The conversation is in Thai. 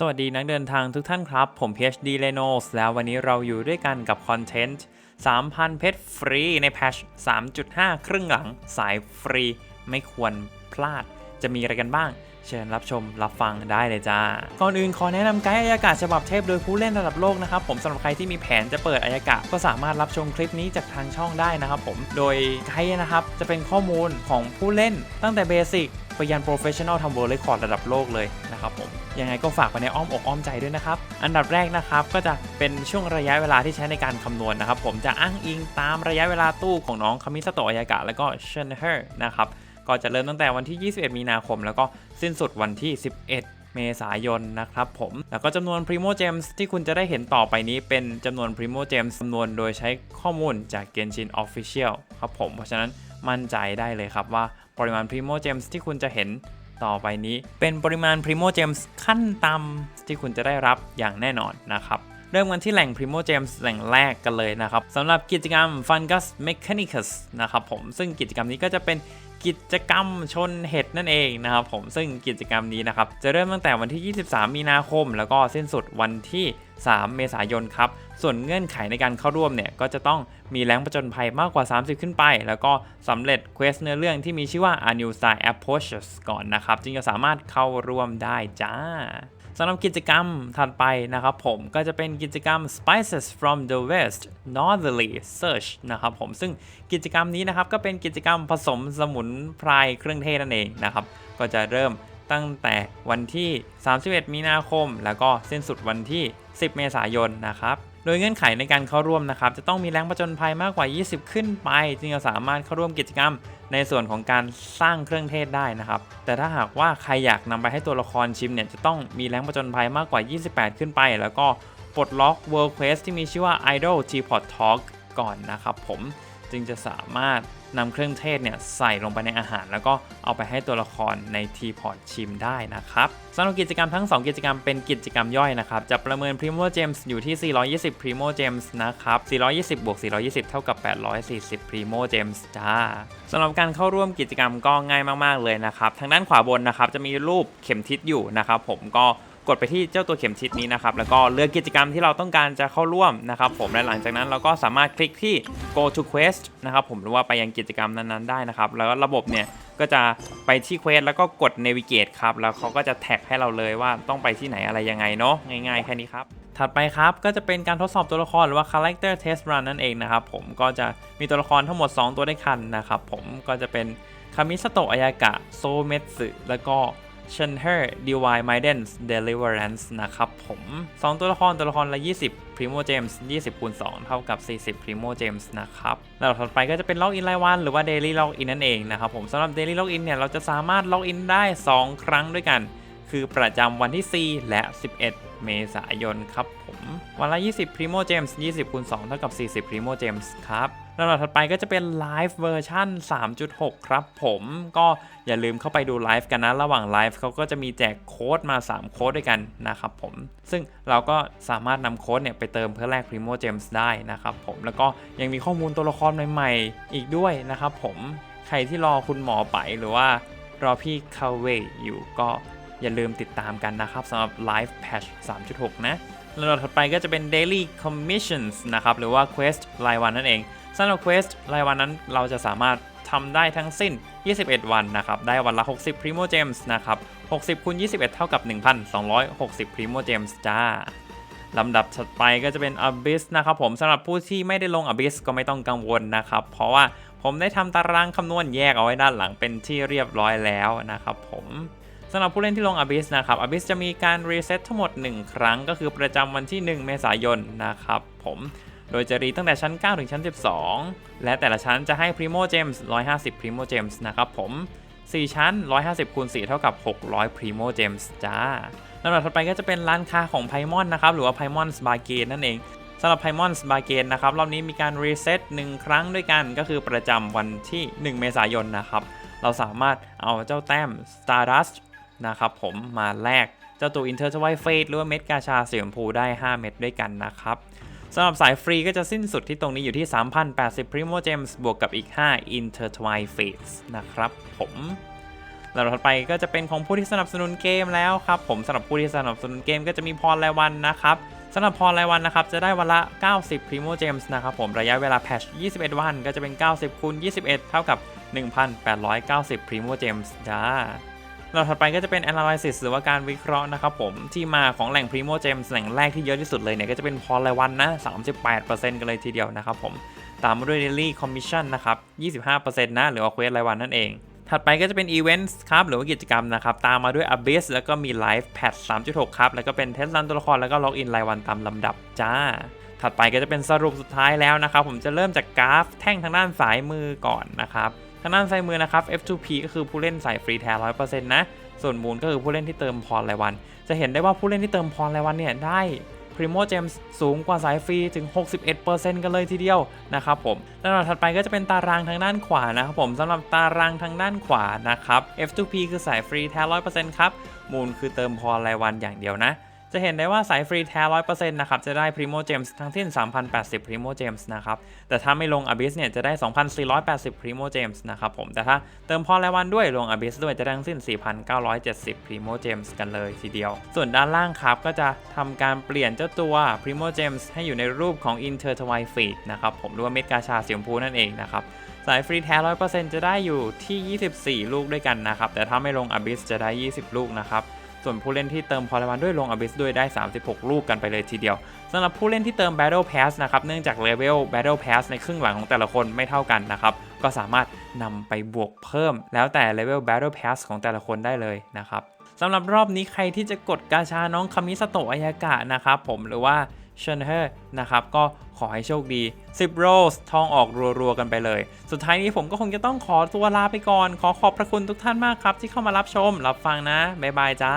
สวัสดีนักเดินทางทุกท่านครับ ผม PhD Renos แล้ววันนี้เราอยู่ด้วยกันกับคอนเทนต์ 3,000 เพชรฟรีในแพช3.5 ครึ่งหลังสายฟรีไม่ควรพลาด จะมีอะไรกันบ้าง เชิญรับชมรับฟังได้เลยจ้า ก่อนอื่นขอแนะนำไกด์อายากาศฉบับเทพโดยผู้เล่นระดับโลกนะครับ ผมสำหรับใครที่มีแผนจะเปิดอายากาศก็สามารถรับชมคลิปนี้จากทางช่องได้นะครับผม โดยไกด์นะครับจะเป็นข้อมูลของผู้เล่นตั้งแต่เบสิกไปยันโปรเฟชชั่นอลทำเวิร์ลเรคคอร์ดระดับโลกเลย นะครับผมยังไงก็ฝากไปในอ้อมอกอ้อมใจด้วยนะครับอันดับแรกนะครับก็จะเป็นช่วงระยะเวลาที่ใช้ในการคำนวณนะครับ ผมจะอ้างอิงตามระยะเวลาตู้ของน้องคามิสโตะอายากะและก็เชนเฮอร์นะครับก็จะเริ่มตั้งแต่วันที่ 21 มีนาคม แล้วก็สิ้นสุดวันที่ 11เมษายนนะครับผม แล้วก็จำนวน Primo Gems ที่คุณจะได้เห็นต่อไปนี้เป็นจำนวน Primo Gems จำนวนโดยใช้ข้อมูลจาก Genshin Official ครับผม เพราะฉะนั้นมั่นใจได้เลยครับว่าปริมาณ Primo Gems ที่คุณจะเห็น ต่อไปนี้เป็นปริมาณ Primo Gems ขั้นต่ำที่คุณจะได้รับอย่างแน่นอนนะครับ เริ่มกันที่แหล่ง Primo Gems แหล่งแรกกันเลยนะครับสำหรับกิจกรรม Fungus Mechanicus นะครับผมซึ่งกิจกรรมนี้ก็จะเป็น กิจกรรมชนเห็ดนั่นเองนะครับผมซึ่งกิจกรรมนี้นะครับจะเริ่มตั้งแต่วันที่ 23 มีนาคม แล้วก็สิ้นสุดวันที่ 3 เมษายนครับส่วนเงื่อนไขในการเข้าร่วมเนี่ยก็จะต้องมีแรงประจนภัยมากกว่า 30 ขึ้นไป แล้วก็สำเร็จเควสเนื้อเรื่องที่มีชื่อว่า A New Star Approaches ก่อนนะครับจึงจะสามารถเข้าร่วมได้จ้า สำหรับกิจกรรมถัดไปนะครับผมก็จะเป็นกิจกรรม Spices from the West Northerly Search นะครับผมซึ่งกิจกรรมนี้นะครับก็เป็นกิจกรรมผสมสมุนไพรเครื่องเทศนั่นเองนะครับก็จะเริ่ม ตั้งแต่วันที่ 31 มีนาคม แล้วก็สิ้นสุดวันที่ 10 เมษายนนะครับโดยเงื่อนไขในการเข้าร่วมนะครับ จะต้องมีแรงประจนภัยมากกว่า 20 ขึ้นไป จึงจะสามารถเข้าร่วมกิจกรรม ในส่วนของการสร้างเครื่องเทศได้นะครับ แต่ถ้าหากว่าใครอยากนำไปให้ตัวละครชิมเนี่ยจะต้องมีแรงประจนภัยมากกว่า 28 ขึ้นไป แล้วก็ปลดล็อก World Quest ที่มีชื่อว่า Idol Teapot Talk ก่อนนะครับผม จึงจะสามารถนำเครื่องเทศเนี่ยใส่ลงไปในอาหาร แล้วก็เอาไปให้ตัวละครในทีพอร์ตชิมได้นะครับสำหรับกิจกรรมทั้ง 2 กิจกรรมเป็นกิจกรรมย่อยนะครับ จะประเมิน Primo Gems อยู่ที่ 420 Primo Gems นะครับ 420 บวก 420 เท่ากับ 840 Primo Gems จ้าสำหรับการเข้าร่วมกิจกรรมก็ง่ายมาก ๆ เลยนะครับ ทางด้านขวาบนนะครับจะมีรูปเข็มทิศอยู่นะครับผมก็ กดไปที่เจ้าตัวเข็มทิศนี้นะครับแล้วก็เลือกกิจกรรมที่เราต้องการจะเข้าร่วมนะครับผมและหลังจากนั้นเราก็สามารถคลิกที่ go to quest นะครับผมหรือว่าไปยังกิจกรรมนั้นๆได้นะครับแล้วระบบเนี่ยก็จะไปที่ quest แล้วก็กด navigate ครับแล้วเขาก็จะแท็กให้เราเลยว่าต้องไปที่ไหนอะไรยังไงเนาะง่ายๆแค่นี้ครับถัดไปครับก็จะเป็นการทดสอบตัวละครหรือว่า character test run นั่นเองนะครับผมก็จะมีตัวละครทั้งหมด 2 ตัวด้วยกันนะครับผมก็จะเป็นคามิสโตะอายากะโซเมสึแล้วก็ c h a n h e r Divine Maiden's Deliverance นะครับผม 2 ตัวละครตัวละครละ 20 Primo Gems 20คูณ2เท่ากับ 40 Primo Gems นะครับแล้วถัดไปก็จะเป็นล็อกอินรายวัน หรือว่า Daily Login นั่นเองนะครับผมสำหรับ Daily Login เนี่ย เราจะสามารถล็อกอินได้ 2 ครั้งด้วยกัน คือประจำวันที่ 4 และ 11 เมษายนครับผมวันละ 20 Primo Gems 20คูณ2เท่ากับ 40 Primo Gems ครับลำดับถัดไปก็จะเป็นไลฟ์เวอร์ชัน3.6 ครับผมก็อย่าลืมเข้าไปดูไลฟ์กันนะ ระหว่างไลฟ์เขาก็จะมีแจกโค้ดมา 3 โค้ดด้วยกันนะครับผม ซึ่งเราก็สามารถนำโค้ดเนี่ยไปเติมเพื่อแลก Primo Gems ได้นะครับผมแล้วก็ยังมีข้อมูลตัวละครใหม่ๆ อีกด้วยนะครับผม ใครที่รอคุณหมอไปหรือว่ารอพี่คาเวอยู่ก็ อย่าลืมติดตามกันนะครับสำหรับ Live Patch 3.6 นะลำดับถัดไปก็จะเป็น Daily Commissions นะครับ หรือว่า Quest รายวันนั่นเองสำหรับ Quest รายวันนั้นเราจะสามารถทำได้ทั้งสิ้น 21 วันนะครับ ได้วันละ 60 Primo Gems นะครับ 60คูณ21 เท่ากับ 1,260 Primo Gems จ้าลำดับถัดไปก็จะเป็น Abyss นะครับผมสำหรับผู้ที่ไม่ได้ลง Abyss ก็ไม่ต้องกังวลนะครับ เพราะว่าผมได้ทำตารางคำนวณแยกเอาไว้ด้านหลังเป็นที่เรียบร้อยแล้วนะครับผมำหรับผู้เล่นที่ลง Abyss นะครับ Abyss จะมีการรีเซ็ตทั้งหมด 1 ครั้ง ก็คือประจำวันที่ 1 เมษายนนะครับผมโดยจะรีตั้งแต่ชั้น 9 ถึงชั้น 12 และแต่ละชั้นจะให้ Primo Gems 150 Primo Gems นะครับผม 4 ชั้น 150คูณ4เท่ากับ 600 Primo Gems จ้าลำดับถัดไปก็จะเป็นร้านค้าของ Paimon นะครับ หรือว่า Paimon's Bargain นั่นเองสำหรับ Paimon's Bargain นะครับ รอบนี้มีการรีเซ็ต1ครั้งด้วยกัน ก็คือประจำวันที่ 1 เมษายนนะครับ เราสามารถเอาเจ้าแต้ม Stardust นะครับผมมาแลกเจ้าตัว Intertwine Fate หรือว่าเม็ดกาชาสีชมพูได้ 5 เม็ดด้วยกันนะครับสำหรับสายฟรีก็จะสิ้นสุดที่ตรงนี้อยู่ที่ 3,080 Primo Gems บวกกับอีก 5 Intertwine Fates นะครับผมลลำดับถัดไปก็จะเป็นของผู้ที่สนับสนุนเกมแล้วครับผมสำหรับผู้ที่สนับสนุนเกมก็จะมีพรรายวันนะครับสำหรับพรรายวันนะครับจะได้วันละ 90 Primo Gems นะครับผมระยะเวลาแพช21 วันก็จะเป็น 90คูณ21 เท่ากับ 1,890 Primo Gems จ้า เราถัดไปก็จะเป็น analysis หรือว่าการวิเคราะห์นะครับผมที่มาของแหล่ง primo gems แหล่งแรกที่เยอะที่สุดเลยเนี่ยก็จะเป็นพอรายวันนะ 38%กันเลยทีเดียวนะครับผมตามมาด้วย daily commission นะครับ 25%นะหรือว่าเควสรายวันนั่นเองถัดไปก็จะเป็น events ครับหรือว่ากิจกรรมนะครับ ตามมาด้วย abyss แล้วก็มี live patch 3.6 ครับ แล้วก็เป็นเทสลันตัวละครแล้วก็ล็อกอินรายวันตามลำดับจ้า ถัดไปก็จะเป็นสรุปสุดท้ายแล้วนะครับ ผมจะเริ่มจากกราฟแท่งทางด้านซ้ายมือก่อนนะครับางด้านซ้ายมือนะครับ F2P ก็คือผู้เล่นสายฟรีแท้100%นะ ส่วนมูลก็คือผู้เล่นที่เติมพรรายวัน จะเห็นได้ว่าผู้เล่นที่เติมพรรายวันเนี่ยได้ Primo Gems สูงกว่าสายฟรีถึง 61%กันเลยทีเดียวนะครับผมแล้วถัดไปก็จะเป็นตารางทางด้านขวานะครับผมสำหรับตารางทางด้านขวานะครับ F2P คือสายฟรีแท้ 100%ครับ มูลคือเติมพรรายวันอย่างเดียวนะ จะเห็นได้ว่าสายฟรีแท้ 100%นะครับ จะได้ Primo Gems ทั้งสิ้น 3,080 Primo Gems นะครับ แต่ถ้าไม่ลง Abyss เนี่ยจะได้ 2,480 Primo Gems นะครับผม แต่ถ้าเติมพรรายวันด้วยลง Abyss ด้วยจะได้ทั้งสิ้น 4,970 Primo Gems กันเลยทีเดียว ส่วนด้านล่างครับ ก็จะทำการเปลี่ยนเจ้าตัว Primo Gems ให้อยู่ในรูปของ Intertwine Feed นะครับผมหรือว่าเม็ดกาชาสีชมพูนั่นเองนะครับสายฟรีแท้ 100%จะได้อยู่ที่ 24 ลูกด้วยกันนะครับแต่ถ้าไม่ลง Abyss จะได้ 20 ลูกนะครับ ส่วนผู้เล่นที่เติมพอลวันด้วยลงอบิสด้วยได้ 36 ลูกกันไปเลยทีเดียวสำหรับผู้เล่นที่เติม Battle Pass นะครับเนื่องจากเลเวล Battle Pass ในครึ่งหลังของแต่ละคนไม่เท่ากันนะครับก็สามารถนำไปบวกเพิ่ม แล้วแต่เลเวล Battle Pass ของแต่ละคนได้เลยนะครับสำหรับรอบนี้ใครที่จะกดกาชาน้องคามิสโตะอายากะนะครับผมหรือว่า เชนเฮอนะครับก็ขอให้โชคดี 10 โรสทองออกรัวๆกันไปเลย สุดท้ายนี้ผมก็คงจะต้องขอตัวลาไปก่อน ขอขอบพระคุณทุกท่านมากครับ ที่เข้ามารับชมรับฟังนะ บ๊ายบายจ้า